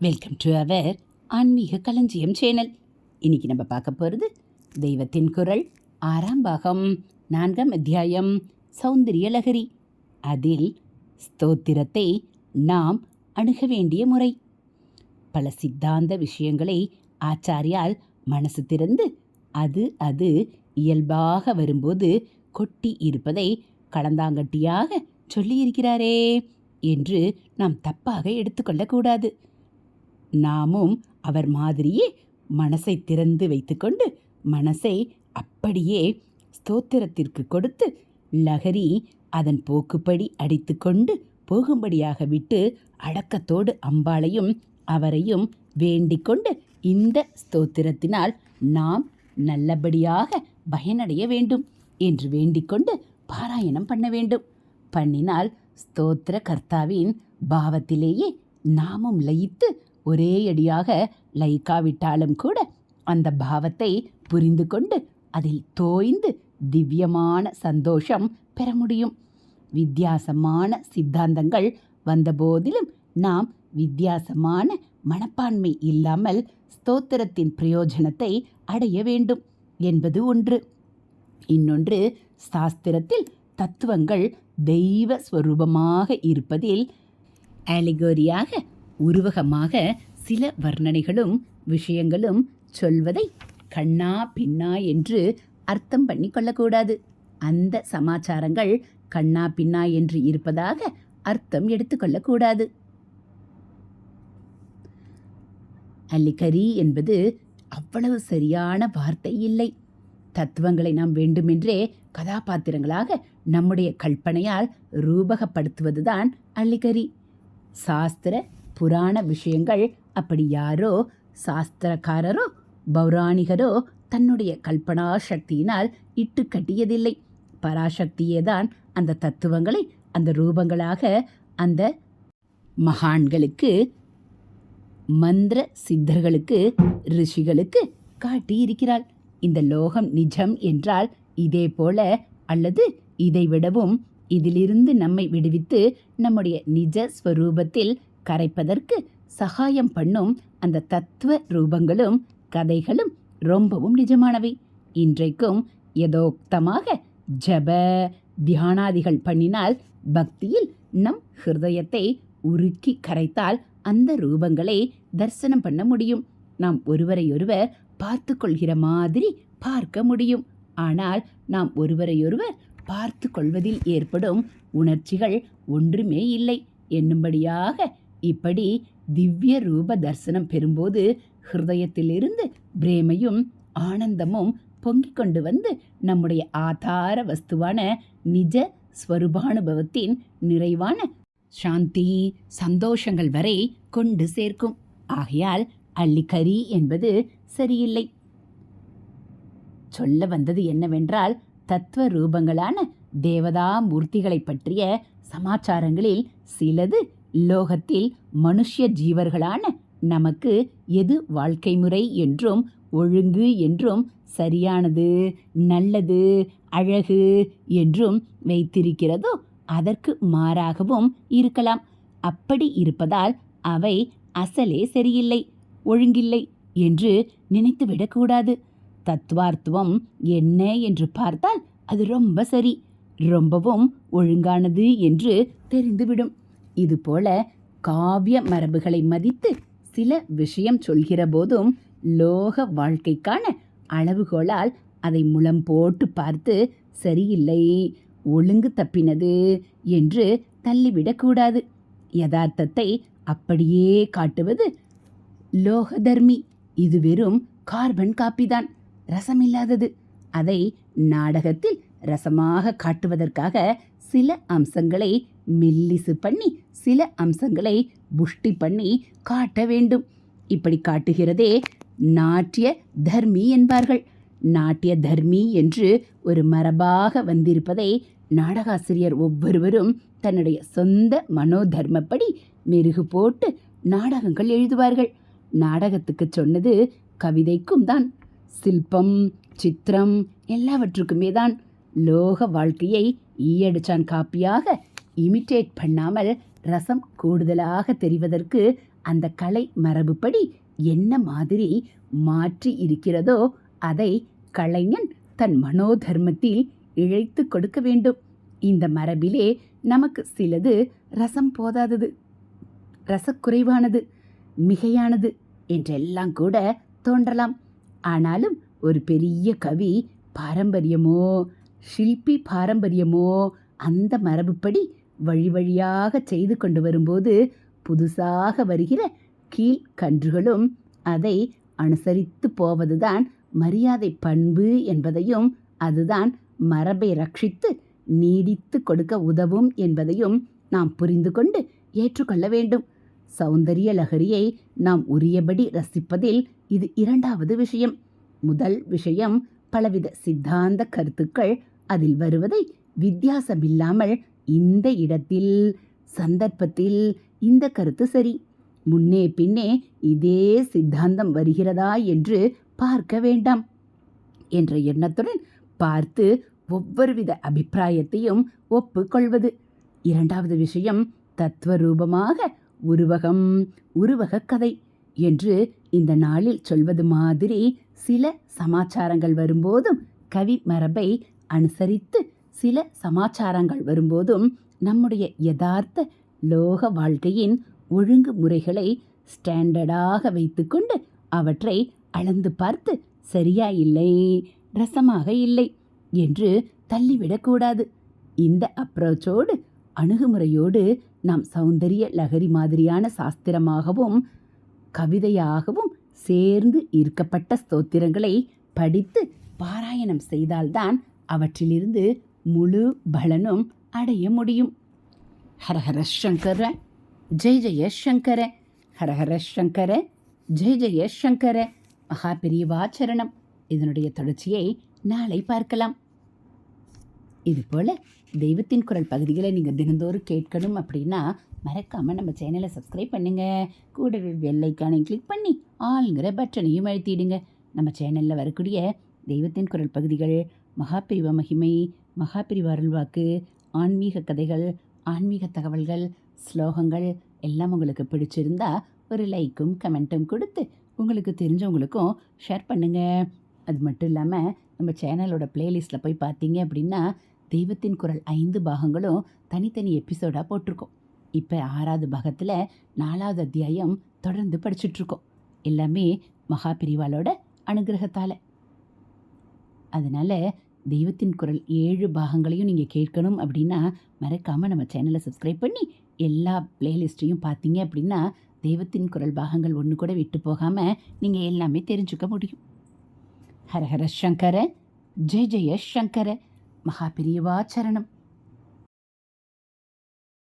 Welcome to our ஆன்மீக களஞ்சியம் channel இன்னைக்கு நம்ம பார்க்க போகிறது தெய்வத்தின் குரல் ஆறாம் பாகம் நான்காம் அத்தியாயம் சௌந்தரிய லகரி அதில் ஸ்தோத்திரத்தை நாம் அணுக வேண்டிய முறை. பல சித்தாந்த விஷயங்களை ஆச்சாரியால் மனசு திறந்து அது அது இயல்பாக வரும்போது கொட்டி இருப்பதை கலந்தாங்கட்டியாக சொல்லியிருக்கிறாரே என்று நாம் தப்பாக எடுத்துக்கொள்ளக்கூடாது நாமும் அவர் மாதிரியே மனசை திறந்து வைத்துக்கொண்டு மனசை அப்படியே ஸ்தோத்திரத்திற்கு கொடுத்து லகரி அதன் போக்குப்படி அடித்துக்கொண்டு போகும்படியாக விட்டு அடக்கத்தோடு அம்பாளையும் அவரையும் வேண்டிக்கொண்டு இந்த ஸ்தோத்திரத்தினால் நாம் நல்லபடியாக பயனடைய வேண்டும் என்று வேண்டிக்கொண்டு பாராயணம் பண்ண வேண்டும். பண்ணினால் ஸ்தோத்திர கர்த்தாவின் பாவத்திலேயே நாமும் லயித்து ஒரே அடியாக லைக்காவிட்டாலும் கூட அந்த பாவத்தை புரிந்து கொண்டு அதில் தோய்ந்து திவ்யமான சந்தோஷம் பெற முடியும். வித்தியாசமான சித்தாந்தங்கள் வந்தபோதிலும் நாம் வித்தியாசமான மனப்பான்மை இல்லாமல் ஸ்தோத்திரத்தின் பிரயோஜனத்தை அடைய வேண்டும் என்பது ஒன்று. இன்னொன்று சாஸ்திரத்தில் தத்துவங்கள் தெய்வ ஸ்வரூபமாக இருப்பதில் அலிகோரியாக உருவகமாக சில வர்ணனைகளும் விஷயங்களும் சொல்வதை கண்ணா பின்னா என்று அர்த்தம் பண்ணி கொள்ளக்கூடாது. அந்த சமாச்சாரங்கள் கண்ணா பின்னா என்று இருப்பதாக அர்த்தம் எடுத்துக்கொள்ளக்கூடாது அல்லிக்கரி என்பது அவ்வளவு சரியான வார்த்தை இல்லை. தத்துவங்களை நாம் வேண்டுமென்றே கதாபாத்திரங்களாக நம்முடைய கற்பனையால் ரூபகப்படுத்துவதுதான் அள்ளிக்கரி சாஸ்திர புராண விஷயங்கள் அப்படி யாரோ சாஸ்திரக்காரரோ பௌராணிகரோ தன்னுடைய கல்பனா சக்தியினால் இட்டு கட்டியதில்லை. பராசக்தியேதான் அந்த தத்துவங்களை அந்த ரூபங்களாக அந்த மகான்களுக்கு மந்திர சித்தர்களுக்கு ரிஷிகளுக்கு காட்டியிருக்கிறாள். இந்த லோகம் நிஜம் என்றால் இதே போல அல்லது இதைவிடவும் இதிலிருந்து நம்மை விடுவித்து நம்முடைய நிஜ ஸ்வரூபத்தில் கரைப்பதற்கு சகாயம் பண்ணும் அந்த தத்துவ ரூபங்களும் கதைகளும் ரொம்பவும் நிஜமானவை. இன்றைக்கும் யதோக்தமாக ஜப தியானாதிகள் பண்ணினால் பக்தியில் நம் ஹிருதயத்தை உருக்கி கரைத்தால் அந்த ரூபங்களை தரிசனம் பண்ண முடியும். நாம் ஒருவரையொருவர் பார்த்து கொள்கிற மாதிரி பார்க்க முடியும். ஆனால் நாம் ஒருவரையொருவர் பார்த்து கொள்வதில் ஏற்படும் உணர்ச்சிகள் ஒன்றுமே இல்லை. என்னும்படியாக இப்படி திவ்ய ரூப தரிசனம் பெறும்போது ஹிருதயத்திலிருந்து பிரேமையும் ஆனந்தமும் பொங்கிக் கொண்டு வந்து நம்முடைய ஆதார வஸ்துவான நிஜ ஸ்வரூபானுபவத்தின் நிறைவான சாந்தி சந்தோஷங்கள் வரை கொண்டு சேர்க்கும். ஆகையால் அள்ளிக்கரி என்பது சரியில்லை. சொல்ல வந்தது என்னவென்றால் தத்துவ ரூபங்களான தேவதா மூர்த்திகளை பற்றிய சமாச்சாரங்களில் சிலது லோகத்தில் மனுஷ்ய ஜீவர்களான நமக்கு எது வாழ்க்கை முறை என்றும் ஒழுங்கு என்றும் சரியானது நல்லது அழகு என்றும் வைத்திருக்கிறதோ அதற்கு மாறாகவும் இருக்கலாம். அப்படி இருப்பதால் அவை அசலே சரியில்லை ஒழுங்கில்லை என்று நினைத்துவிடக்கூடாது தத்துவார்த்துவம் என்ன என்று பார்த்தால் அது ரொம்ப சரி ரொம்பவும் ஒழுங்கானது என்று தெரிந்துவிடும். இதுபோல காவிய மரபுகளை மதித்து சில விஷயம் சொல்கிற போதும் லோக வாழ்க்கைக்கான அளவுகோலால் அதை முளம் போட்டு பார்த்து சரியில்லை ஒழுங்கு தப்பினது என்று தள்ளிவிடக்கூடாது. யதார்த்தத்தை அப்படியே காட்டுவது லோகதர்மி. இது வெறும் கார்பன் காப்பிதான் ரசமில்லாதது. அதை நாடகத்தில் ரசமாக காட்டுவதற்காக சில அம்சங்களை மெல்லிசு பண்ணி சில அம்சங்களை புஷ்டி பண்ணி காட்ட வேண்டும். இப்படி காட்டுகிறதே நாட்டிய தர்மி என்பார்கள். நாட்டிய தர்மி என்று ஒரு மரபாக வந்திருப்பதை நாடகாசிரியர் ஒவ்வொருவரும் தன்னுடைய சொந்த மனோதர்மப்படி மெருகு போட்டு நாடகங்கள் எழுதுவார்கள். நாடகத்துக்கு சொன்னது கவிதைக்கும் தான் சில்பம் சித்திரம் எல்லாவற்றுக்குமே தான். லோக வாழ்க்கையை ஈயடிச்சான் காப்பியாக. இமிட்டேட் பண்ணாமல் ரசம் கூடுதலாக தெரிவதற்கு அந்த கலை மரபுப்படி என்ன மாதிரி மாற்றி இருக்கிறதோ அதை கலைஞன் தன் மனோதர்மத்தில் இழைத்து கொடுக்க வேண்டும். இந்த மரபிலே நமக்கு சிலது ரசம் போதாதது ரசக்குறைவானது மிகையானது என்றெல்லாம் கூட தோன்றலாம். ஆனாலும் ஒரு பெரிய கவி பாரம்பரியமோ ஷில்பி பாரம்பரியமோ அந்த மரபுப்படி வழி வழியாக செய்து கொண்டு வரும்போது புதுசாக வருகிற கீழ்கன்றுகளும் அதை அனுசரித்து போவதுதான் மரியாதை பண்பு என்பதையும் அதுதான் மரபை ரட்சித்து நீடித்து கொடுக்க உதவும் என்பதையும் நாம் புரிந்து கொண்டு ஏற்றுக்கொள்ள வேண்டும். சௌந்தரிய லகரியை நாம் உரியபடி ரசிப்பதில் இது இரண்டாவது விஷயம். முதல் விஷயம் பலவித சித்தாந்த கருத்துக்கள் அதில் வருவதை வித்தியாசமில்லாமல் இந்த இடத்தில் சந்தர்ப்பத்தில் இந்த கருத்து சரி. முன்னே பின்னே இதே சித்தாந்தம் வருகிறதா என்று பார்க்க வேண்டாம் என்ற எண்ணத்துடன் பார்த்து ஒவ்வொருவித அபிப்பிராயத்தையும் ஒப்புக்கொள்வது. இரண்டாவது விஷயம் தத்துவரூபமாக உருவகம் உருவக கதை என்று இந்த நாளில் சொல்வது மாதிரி சில சமாச்சாரங்கள் வரும்போதும் கவி மரபை அனுசரித்து சில சமாச்சாரங்கள் வரும்போதும் நம்முடைய யதார்த்த லோக வாழ்க்கையின் ஒழுங்குமுறைகளை ஸ்டாண்டர்டாக வைத்துக்கொண்டு அவற்றை அளந்து பார்த்து சரியா இல்லை ரசமாக இல்லை என்று தள்ளிவிடக்கூடாது இந்த அப்ரோச்சோடு அணுகுமுறையோடு நாம் சௌந்தரிய லகரி மாதிரியான சாஸ்திரமாகவும் கவிதையாகவும் சேர்ந்து ஈர்க்கப்பட்ட ஸ்தோத்திரங்களை படித்து பாராயணம் செய்தால்தான் அவற்றிலிருந்து முழு பலனும் அடைய முடியும். ஹரஹர சங்கர ஜெய் ஜெய சங்கர ஹரஹர சங்கர ஜெய் ஜெய சங்கர. மகா பெரியவாச்சரணம். இதனுடைய தொடர்ச்சியை நாளை பார்க்கலாம். இதுபோல் தெய்வத்தின் குரல் பகுதிகளை நீங்கள் தினந்தோறும் கேட்கணும் அப்படின்னா மறக்காமல் நம்ம சேனலை சப்ஸ்கிரைப் பண்ணுங்கள் கூடவே வெள்ளைக்கானையும் கிளிக் பண்ணி ஆளுங்கிற பட்டனையும் அழுத்திடுங்க. நம்ம சேனலில் வரக்கூடிய தெய்வத்தின் குரல் பகுதிகள் மகாபிரிவ மகிமை மகாபிரிவ அருள்வாக்கு ஆன்மீக கதைகள் ஆன்மீக தகவல்கள் ஸ்லோகங்கள் எல்லாம் உங்களுக்கு பிடிச்சிருந்தா ஒரு லைக்கும் கமெண்ட்டும் கொடுத்து உங்களுக்கு தெரிஞ்சவங்களுக்கும் ஷேர் பண்ணுங்கள் அது மட்டும் இல்லாமல் நம்ம சேனலோட பிளேலிஸ்ட்டில் போய் பார்த்தீங்க அப்படின்னா தெய்வத்தின் குரல் ஐந்து பாகங்களும் தனித்தனி எபிசோடாக போட்டிருக்கோம். இப்போ ஆறாவது பாகத்தில் நாலாவது அத்தியாயம் தொடர்ந்து படிச்சுட்ருக்கோம் எல்லாமே மகாபிரிவாலோட அனுகிரகத்தால். அதனால் தெய்வத்தின் குரல் ஏழு பாகங்களையும் நீங்கள் கேட்கணும் அப்படின்னா மறக்காமல் நம்ம சேனலை சப்ஸ்கிரைப் பண்ணி எல்லா பிளேலிஸ்ட்டையும் பார்த்தீங்க அப்படின்னா தெய்வத்தின் குரல் பாகங்கள் ஒன்று கூட விட்டு போகாமல் நீங்கள் எல்லாமே தெரிஞ்சுக்க முடியும். ஹரஹர சங்கர ஜெய ஜெய சங்கர மகாபிரியவாச்சரணம்